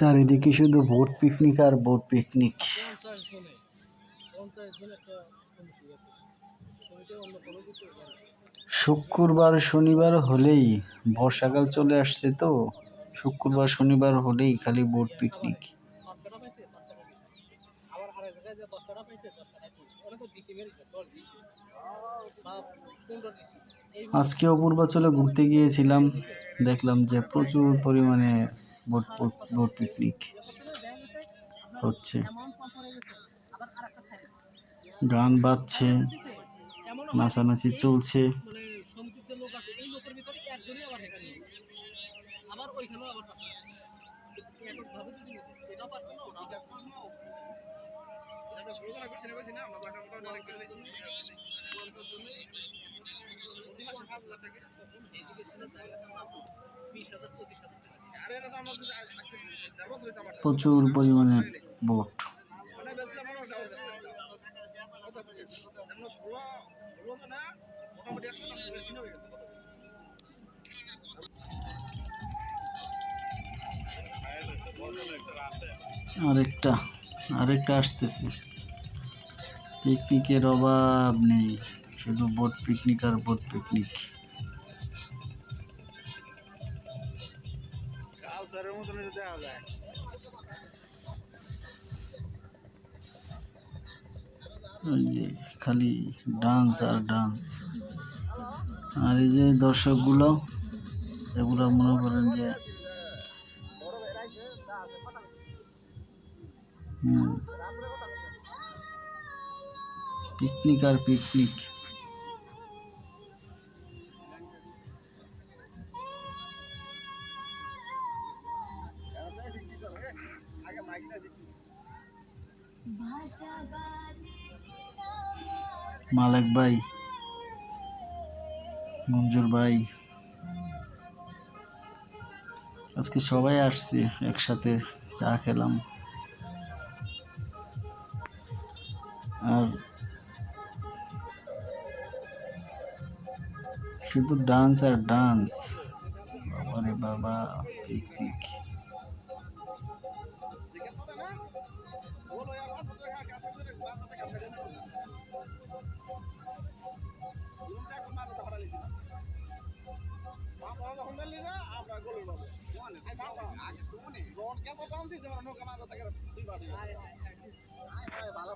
চারিদিকে শুধু boat picnic আর বোট পিকনিক। শুক্রবার, শনিবার হলেই বর্ষাকাল চলে আসছে তো। শুক্রবার, শনিবার হলেই খালি বোট পিকনিক। আজকে অপূর্বাচলে ঘুরতে গিয়েছিলাম। দেখলাম যে প্রচুর পরিমাণে বোট বোট- পিকনিক হচ্ছে। গান বাজছে নাচানাচি চলছে। মানে বিশ হাজার পঁচিশ প্রচুর পরিমাণে বোট আরেকটা আরেকটা আসতেছে। পিকনিকের অভাব নেই, শুধু বোট পিকনিক আর বোট পিকনিক ওই যে খালি ডান্স আর ডান্স আর এই যে দর্শকগুলো, এগুলো মনে করেন যে পিকনিক আর পিকনিক মালেক ভাই, মঞ্জুর ভাই। আজকে সবাই আসছি, একসাথে চা খেলাম। আর শুধু ডান্স আর ডান্স বাবারে বাবা, পিকনিক। ভালো